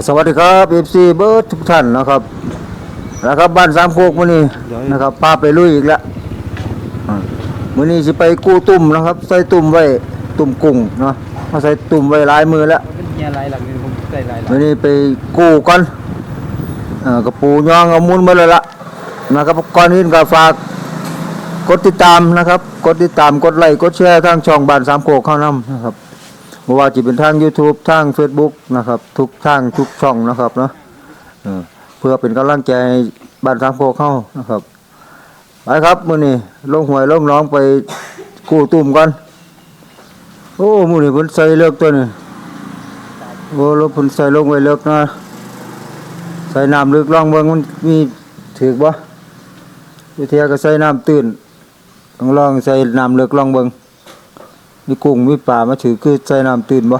ก็สวัสดีครับเอฟซีเบิร์ดทุกท่านนะครับนะครับ บ้านสามโคกมื้อนี้นะครับพาไปลุยอีกแล้วอ่ามื้อนี้สิไปกู้ตุ่มนะครับ ใส่ตุ่มไว้ตุ่มกุ้งเนาะมาใส่ตุ่มไว้หลายมือแล้วเป็นเฮียไรหลังนี่ผมใส่ไรหลังมื้อนี้ไปกู้ก่อนเอ่ากระปูยองเอามุนมาเลยละนะครับก่อนอื่นก็ฝากกดติดตามนะครับ กดติดตามกดไลค์กดแชร์ทางช่องบ้านสามโคกเข้านํนะครับ บ่ว่าจะเป็นทาง YouTube ทาง Facebook นะครับ ทุกทางทุกช่องนะครับเนาะเพื่อเป็นกำลังใจบ้านสามโคเข้านะครับไปครับมือนี้ลงหวยลงน้องไปกู้ตุ่มก่อนโอ้มือนี้เพิ่นใส่เลิกตัวนี้โอ้รถเพิ่นใส่ลงไว้เลิกนะใส่น้ำลึกลองเบิ่งมันมีถึกบ่วิทยาก็ใส่น้ำตื้นต้องลองใส่น้ำลึกลองเบิ่ง มีกุ้งมีปลามาถือคือใส่น้ำตื้นบ่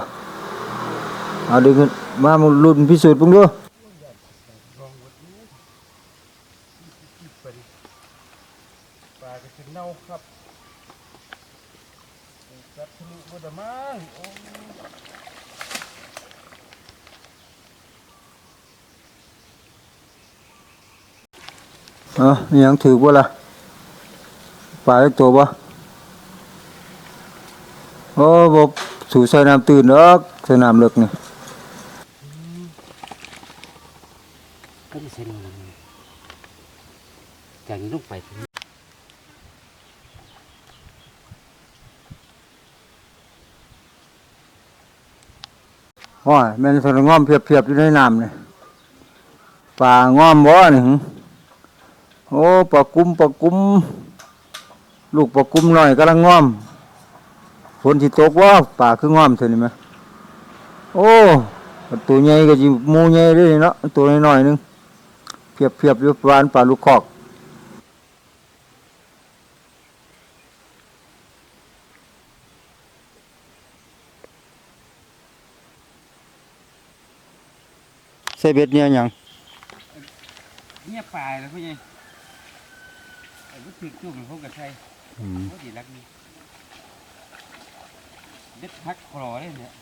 เอาดึงขึ้นมามาลุ้นพิสูจน์เบิ่งดูปลากระชินเน่าครับจับทะลุบ่ได้มั้งโอ้เออมีหยังถือบ่ล่ะปลาเล็กตัวบ่ โอ้บ่สู่ใส่น้ำตื่นดอกใส่น้ำเลิกนี่ก็ไม่ใช่นี่จากนี้ลงไปโอ้ยแม่นสนง้อมเพียบๆอยู่ในน้ำนี่ปลาง้อมบ่นี่หึโอ้ปลากุ้มปลากุ้มลูกปลากุ้มน้อยกำลังง้อม ฝนสิตกว่าปลาคือง้อมเท่านี้แหมโอ้ตัวใหญ่ก็สิหมู่ใหญ่เด้เนาะตัวน้อยๆหนึงเพียบๆอยู่ประมาณปลาลูกคอกใส่เบ็ดเนี่ยหยังเนี่ยปลาแล้วพ่อใหญ่ไอ้บุตรจุ่มเขากับใช่เขาดีรักนี่ เด็ดพักคลอเลยเนี่ย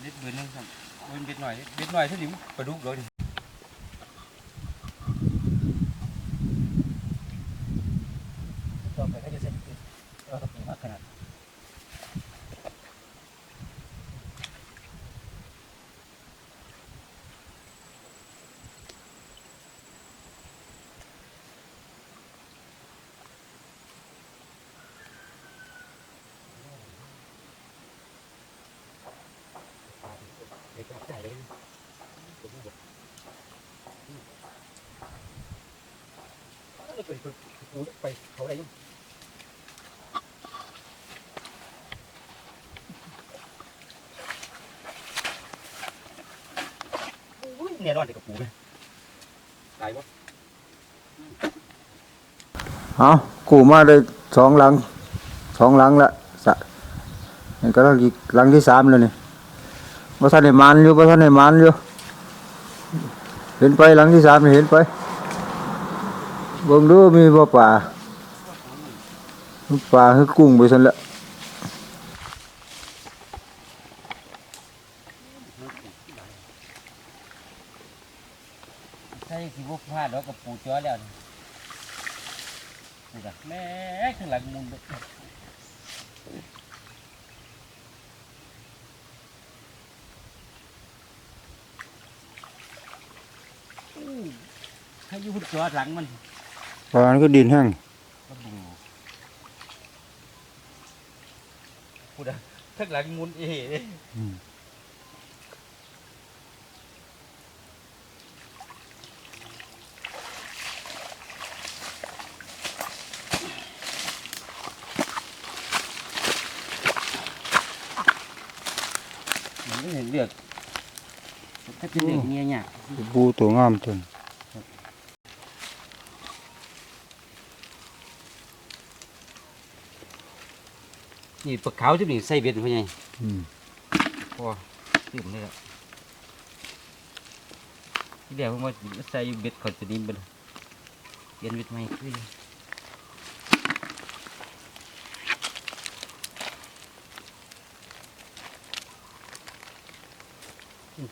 เด็ดเบอร์หนึงครับเบ็ดหน่อยเบ็ดหน่อยเท่านี้ปลาดุกเลย ต่อไปก็จะเสร็จเออมากขนาด เด็กใจเลย ไปเขาอะไรยังเนี่ยรอดเด็กกับปูไหมตายวะเอากูมาได้สองหลังสองหลังละสะนี่ก็ต้องอีกหลังที่สามแล้วนี่ว่าท่านได้มานอยู่ว่าท่านได้มานอยู่เห็นไปหลังที่สามนี่เห็นไป เบิ่งดูมีบ่ป่าป่าคือกุ้งไปซั่นละใช่สิบพลาดแล้วกับปูจ้อแล้วนี่นี่จ้ะแม่ข้างหลังมุนเบิดอู้ให้ยูหุ่นจ้อหลังมัน ป่ามันก็ดินแห้งก็ดูพูดอะข้างหลังมุนเอ๋เลยมันไม่เห็นเลือกถ้าเป็นเลือกเงี้ยเนี่ยบูตัวงามจน นี่ปลาขาวจุดนี้ใส่เบ็ดพ่อใหญ่อืมพอตื่มเลยละที่เดียวผมว่าใส่เบ็ดเขาจะนิ่มไปเลยเปลี่ยนเบ็ดใหม่คือ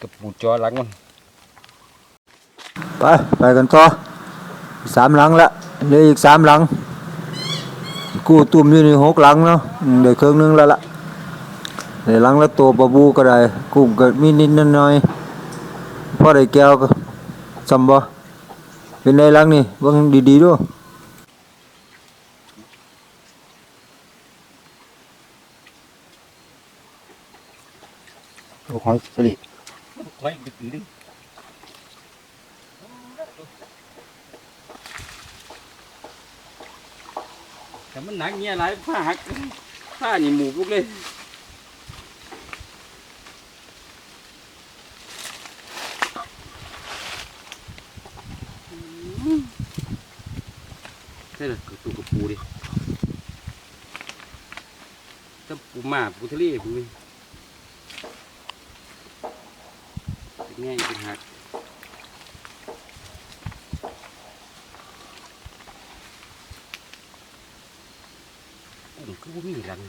กับปูจอหลังมันไป ไปกันต่อสามหลังละเหลืออีกสามหลัง กูตุ่มอยู่ในหกหลังเนาะเดี๋ยวเครื่องนึงแล้วละเดี๋ยวหลังและตัวปลาบูก็ได้กุ้งก็มีนิดนิดหน่อยพอได้แก้วก็จำบ่เป็นไงหลังนี่บิ่งดีๆดูลูกหอยสลิดไว้ดึกดึง แต่มันหนักเงี้ยไรผ้าหักผ้านี่หมูลูกเลยใช่เลยตัวกับปูดิถ้าปูมาปูทะเลปูนี่เป็นไงเป็นหักโอ้มันคือว่ามีหลัง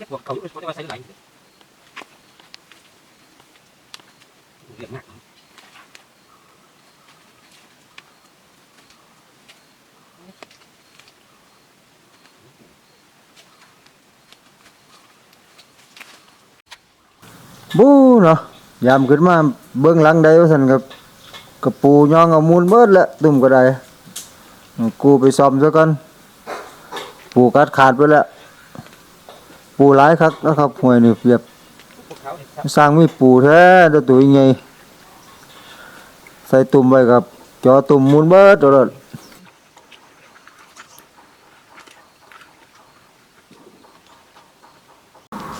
ใส่พวกเขาอยู่เขาจะมาใส่ไหลเรียกมากบูเนาะยามขึ้นมาเบิ่งหลังได้ว่าซั่นกับกับปูย่องเอามูลเบิดละตุ่มก็ได้กูไปซ่อมซะก่อนปูกัดขาดไปแล้ว ปูหลายคักนะครับห้วยนี่เปียบสร้างมีปูแท้แตัวตัวใหญ่ใส่ตุ่มไว้กับจอตุ่มมูลเบิดตลอด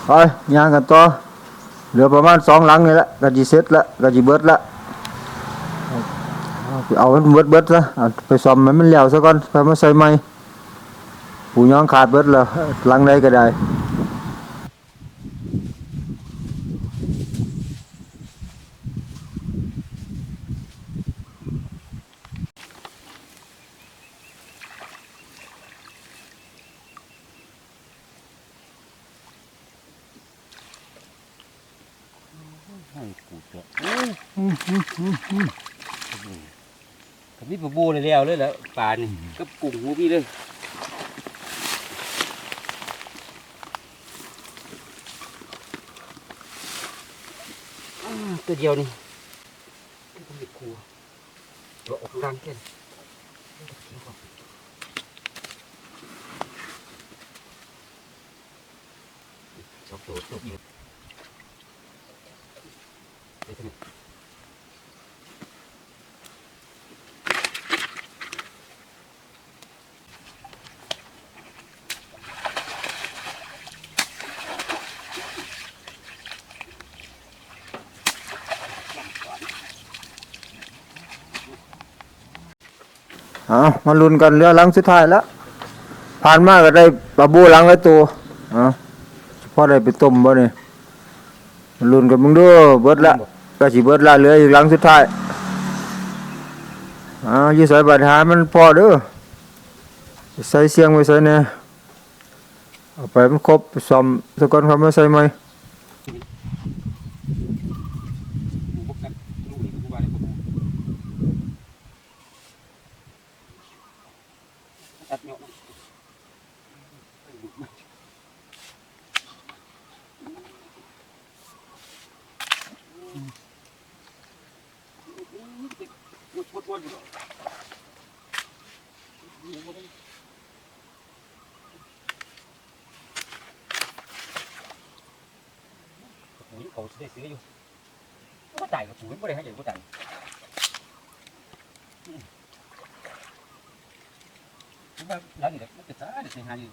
ไปยางกันต่อเหลือประมาณสองหลังนี่แหละก็จิเสร็จละก็จิเบิดละเอาให้มันเบิดเบิดซะไปซ่อมให้มันแล้วซะก่อนไปมาใส่ใหม่ปูย้องขาดเบิดล้วหลังใดก็ได้ ให้กูเถอะ กับนี่ปลาบูเลยแล้วเลยแล้วปลานี่กับกุ้งหูพี่เลยอ่าตัวเดียวนี่ต้องมีครัวตัวออกรังแค่นี้สองตัวตัวเดียว เดี๋ยวจะมีเอามาลุ้นกันเรือลังสุดท้ายแล้วผ่านมากก็ได้ปลาบูลังไว้ตัวเอาพอได้ไปต้มบ่เนี่ยมาลุ้นกันมึงดูเบิดละก็สิเบิดละเหลืออีกลังสุดท้ายเอาอยู่ใส่บัตรหามันพอเด้อใส่เสียงไว้ใส่เนี่ยเอาไปมันครบซ่อมสกอนเขามาใส่ไหม พวกกันลูกนี่กูว่าเลยผมตัดเนาะ ปุ๋ยเขาได้ซื้ออยู่ก็จ่ายกับปุ๋ยไม่ได้ให้เดี๋ยวก็จ่ายผมว่าร้านนี้มันจะซ่าเดี๋ยวใช้หาอยู่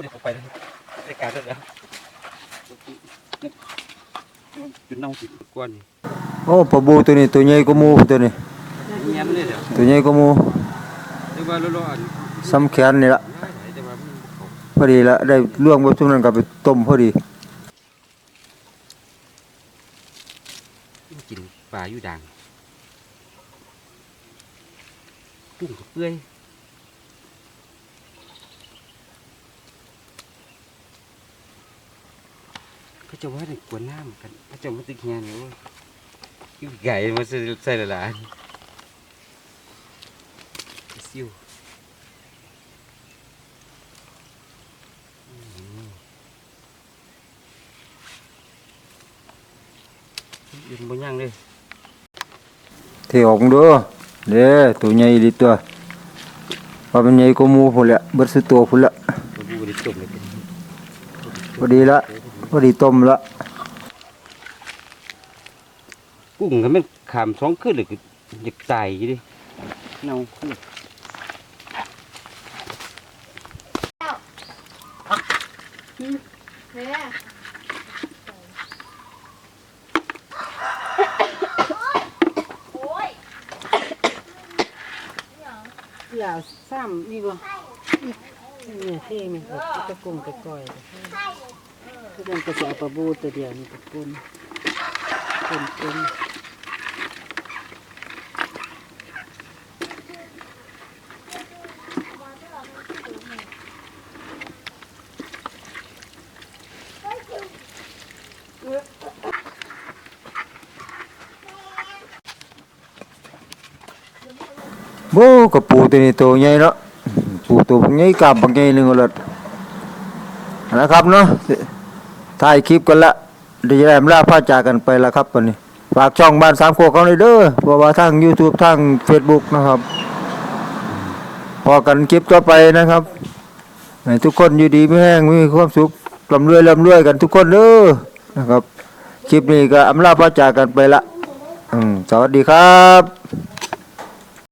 เดี๋ยวผมไปแล้วรายการเสร็จแล้วจุดน้องจุดกวนโอ้ปลาบูตัวนี้ตัวใหญ่กว่าหมูตัวนี้เงียบเลยเดี๋ยวตัวใหญ่กว่าหมูแต่ว่าเราๆอันซ้ำแขนนี่ละแต่ว่ามันเขาพอดีละได้ล่วงไปทุกนั้นก็ไปต้มพอดีกินปลาอยู่ด่างกุ้งกับเปื่อย เขาจะว่าในกวนน้ำกันเขาจะมาตึกเฮียนอยู่อยู่ไก่มาใส่ใส่ละลายซิวอืมยืนบนย่างเลยเทออกเด้อเด้ตัวใหญ่ดีตัวว่ามันใหญ่กว่าหมูพุ่นแหละเบิดสุดตัวพุ่นละมาดูดิจบเลยพอดีละ พอดีต้มละกุ้งก็มันขามสองขึ้นเลยก็อยากตายอยู่ดิเน่าขึ้นแม่โอ้ยอย่าซ้ำนี่บ่เนี่ยเท่มีกตะกุ่งตะก้อยก็ ต้องกระจะเอาปลาบูตัวเดียวนี่ตะกุ่นกุ่นกุ่นบ้กระปูตัวนี้ตัวใหญ่เนาะปูตัวใหญ่กับบักใหญ่หนึงก็เลยนะครับเนาะ ถ่ายคลิปกันละเดี๋ยวจะได้ลาพาจากกันไปละครับวันนี้ฝากช่องบ้านสามโคกเขาเลยเด้อบอกว่าทาง YouTube ทาง Facebook นะครับ พอกันคลิปต่อไปนะครับให้ทุกคนอยู่ดีไม่แห้งมีความสุขร่ำรวยร่ำรวยกันทุกคนเด้อนะครับ คลิปนี้ก็อำลาพาจากกันไปละอืมสวัสดีครับ